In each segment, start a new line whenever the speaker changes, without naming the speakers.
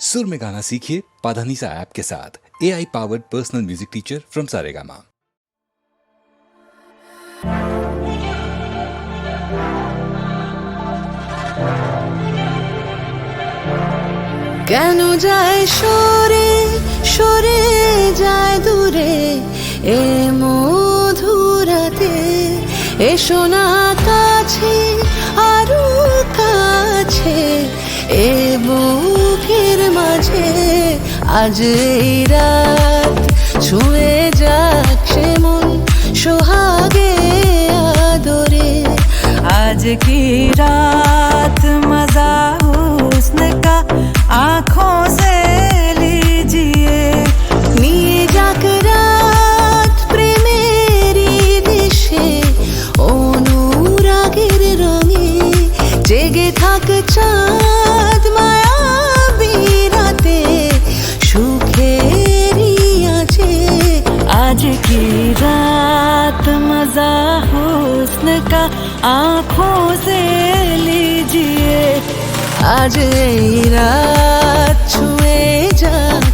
सुर में गाना सीखिए पाधानीसा ऐप के साथ। A I powered personal music teacher from Saregama
কেন যায় সরে সরে যায় দূরে? এ মধুরাতে এসো না কাছে, আরো কাছে। এবং মাঝে আজ এই রাত ছুঁয়ে যাক সে মন সোহাগে আদরে।
আজ কি রাত? का आँखों से लीजिए। आज रात
छुए जा।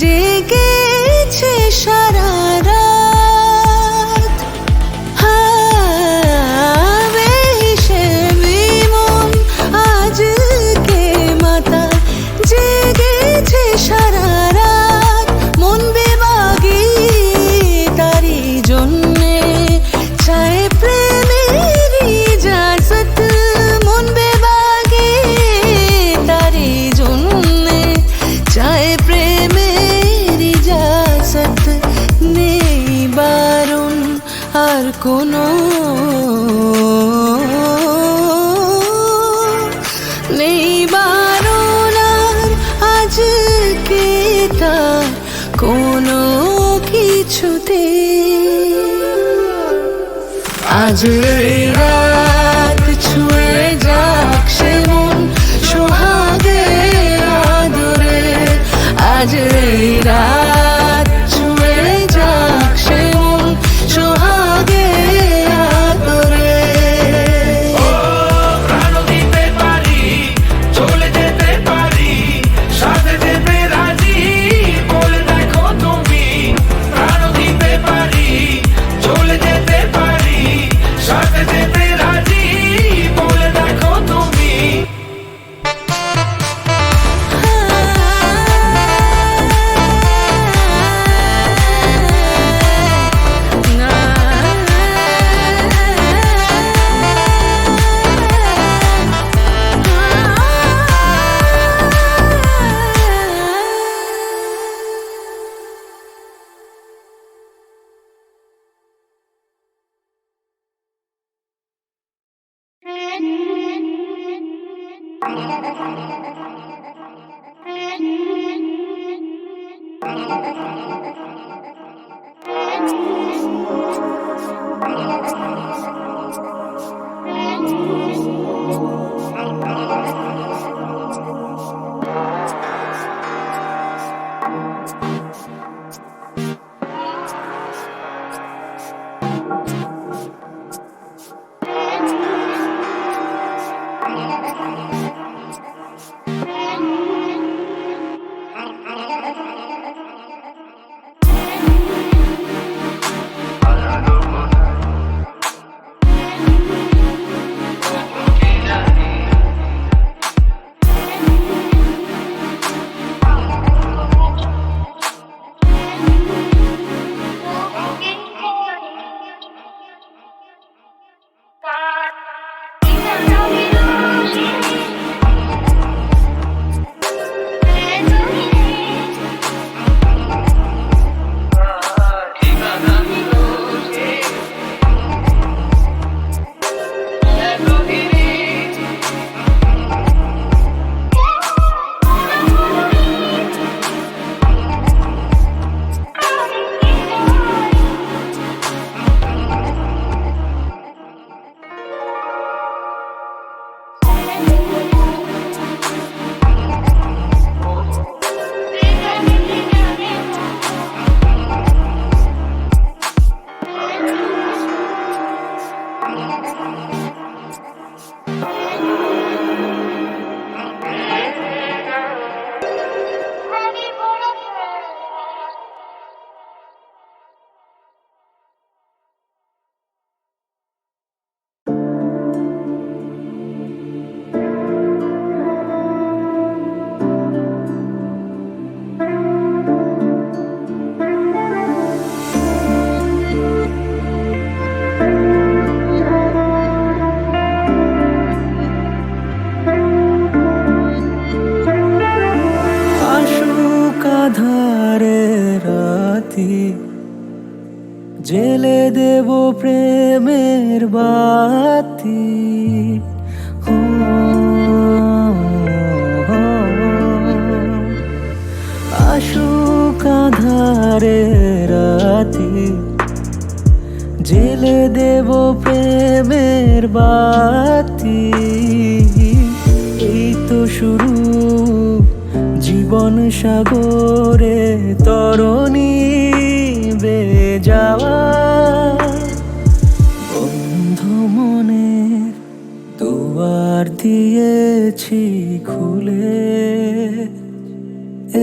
জেগেছে সারা
Angelina. Thank
you. জেলে দেব প্রেমের বাতি। এই তো শুরু, জীবন সাগরে তরণী বে যাওয়া। বন্ধ মনের দুয়ার দিয়েছি খুলে।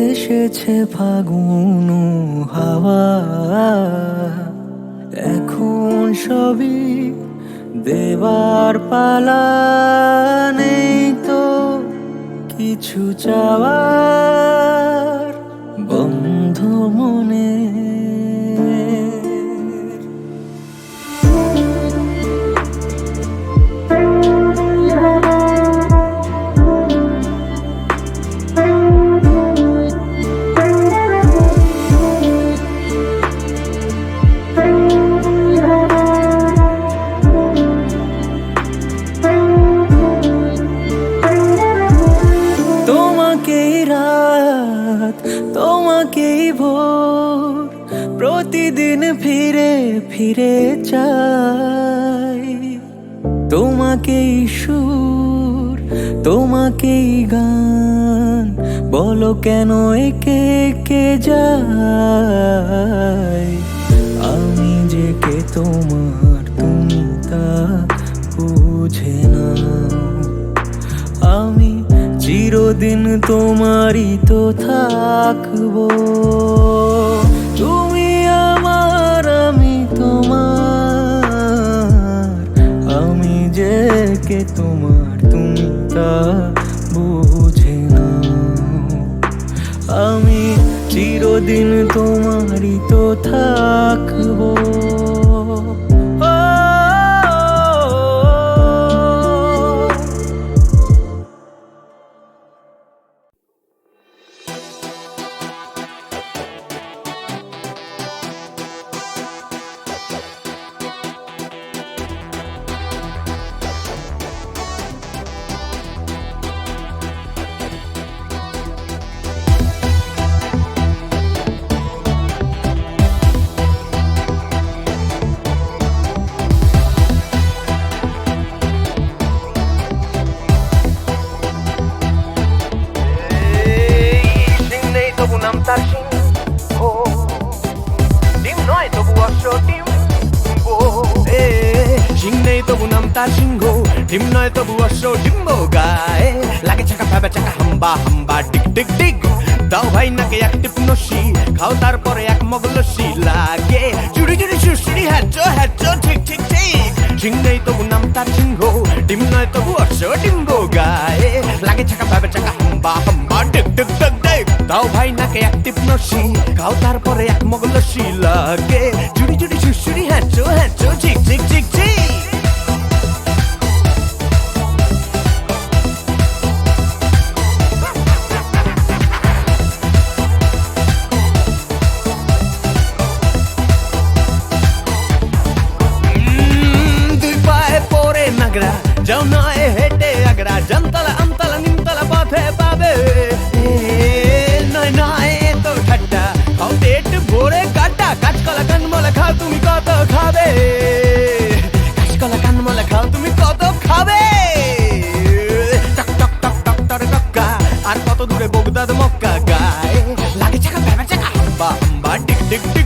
এসেছে ফাগুন হাওয়া। এখন সবই দেবার পালা নেই তো কিছু চাওয়ার। বন্ধ মনে ফিরে চাই। তোমাকেই সুর, তোমাকেই গান, বলো কেন একে কে যায়? আমি যে কে তোমার তুমি তা বুঝে না আমি চিরদিন তোমারই তো থাকব। কে তোমার তুমি তা বুঝে না আমি চিরদিন তোমারই তো থাকব।
নাম তার সিংহ। ডিম নয় তবু অশ্ব ডিম। সিং নেই তবু নাম তার সিংহ। ডিম নয় তবু অশ্ব ডিম্ব গায়ে। লাগে চাকা ভাবে চাকা, হাম্বা হাম্বা টিক টিক টিক দাও ভাই নাকে এক টিপ নসি খাও তারপরে এক মগ লস্যি। লাগে চুড়ি চুড়ি সুড়সুড়ি হ্যাচো হ্যাচো, ঠিক ঠিক ঠিক। সিং নেই তবু নাম তার সিংহ। ডিম নয় তবু অশ্ব ডিম্ব গায়ে। লাগে চাকা ভাবে চাকা, হাম্বা হাম্বা টিক টিক টিক টিক দাও ভাই নাকে এক টিপ নসি, খাও তারপরে এক মগল শিলাকে জুড়ি চুড়ি সুসুরি হ্যাচো হ্যাচো ঝিক ঠিক Dick, dick.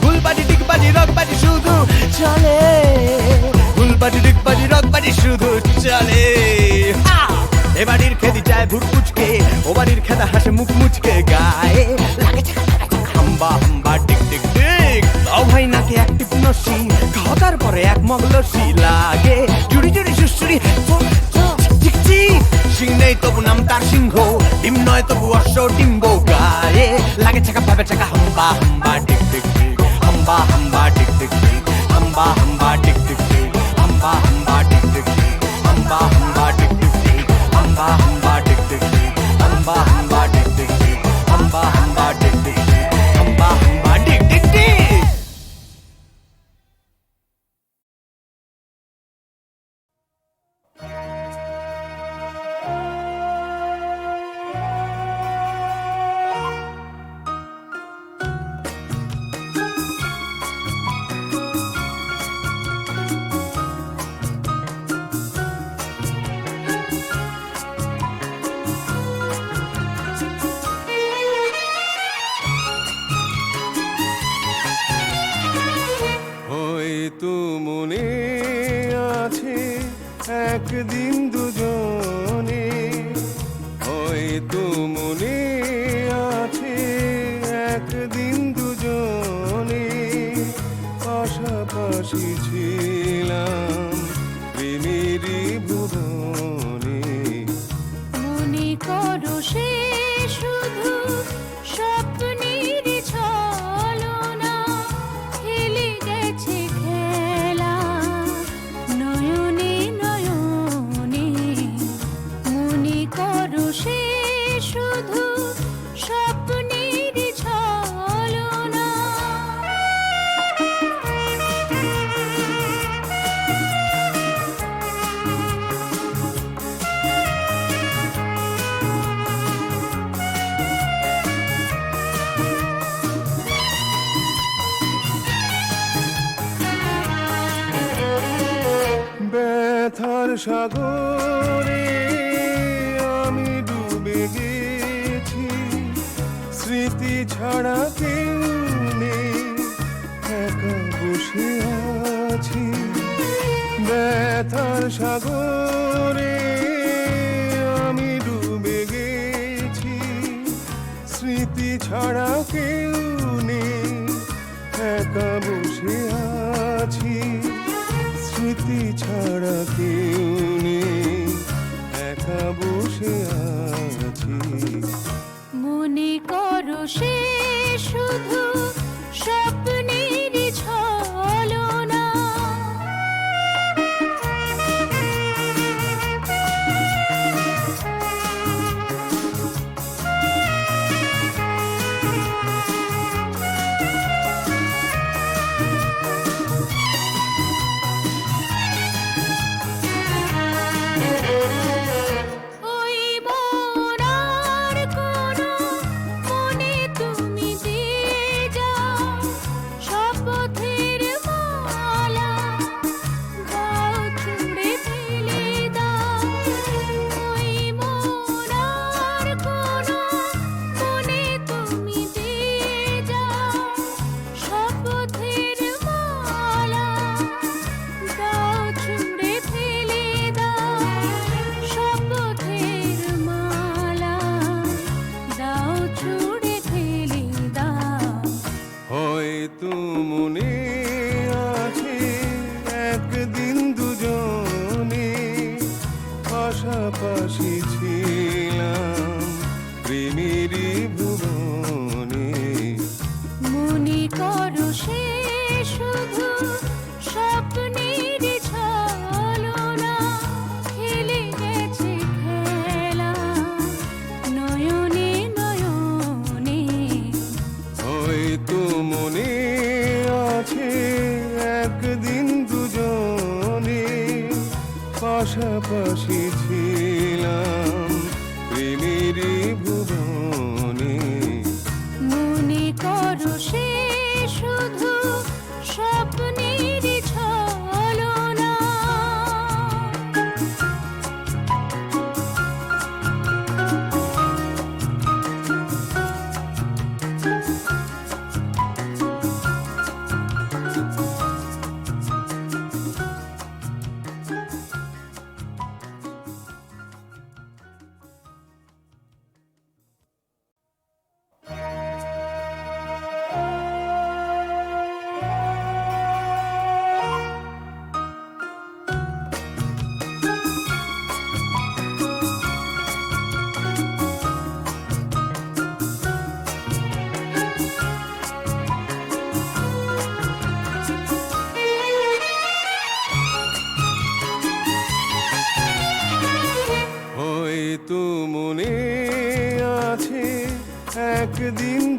জর্দা গুলবাজি, ডিগবাজি, রকবাজি শুধু চলে। গুলবাজি, ডিগবাজি, রকবাজি শুধু চলে! এ বাড়ির খেদি চায় ভুট পুচকে ও বাড়ির খেদা হাসে মুখ মুচকে গায়ে। লাগে হাম্বা হাম্বা টিক টিক টিক দাও ভাই নাকি এক টিপ নসি খাও তারপরে এক মগ লসি লাগে। জুড়ি জুড়ি সুসুরি সিং নেই তবু নাম তার সিংহ, ডিম নয় তবু অশ্ব ডিম্ব গায়ে। লাগে চাকা, পাবে চাকা, হাম্বা হাম্বা টিক টিক அம்பா அம்பா டிக்
டிக் அம்பா அம்பா டிக் டிக் அம்பா அம்பா டிக் டிக் அம்பா அம்பா டிக் டிக் அம்பா
அம்பா டிக் அம்பா শুধু স্বপ্ন
ব্যথার সাগরে আমি ডুবে গেছি। স্মৃতি ছাড়া কেউ নেই একা বসে আছি। ব্যথার সাগরে
শুধু
একদিন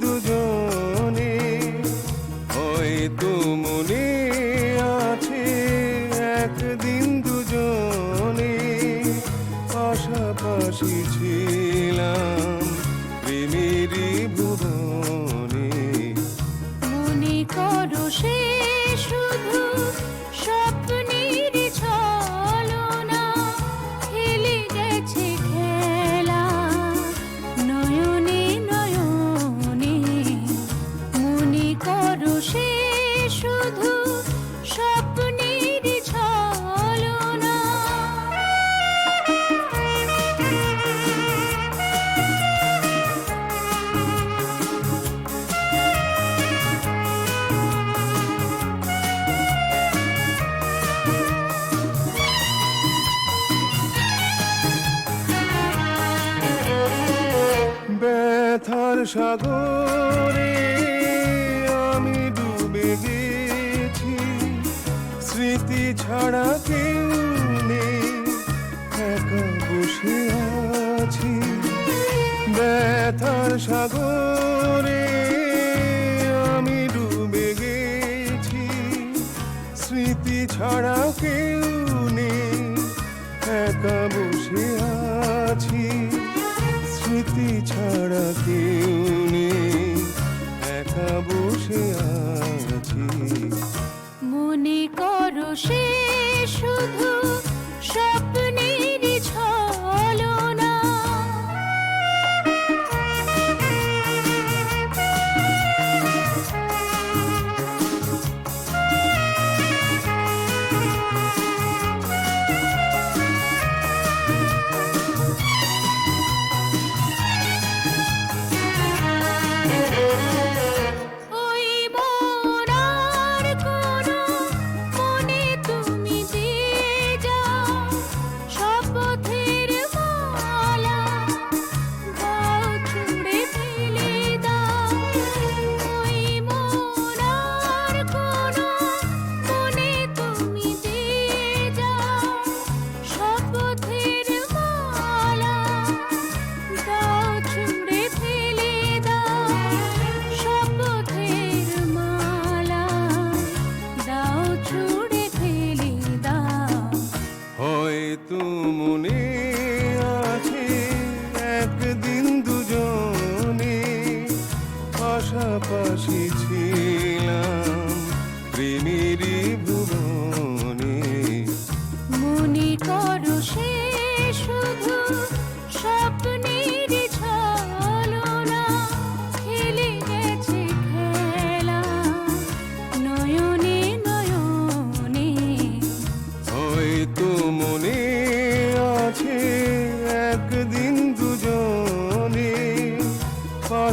ব্যথার সাগরে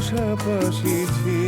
পাশাপাশি ছিলাম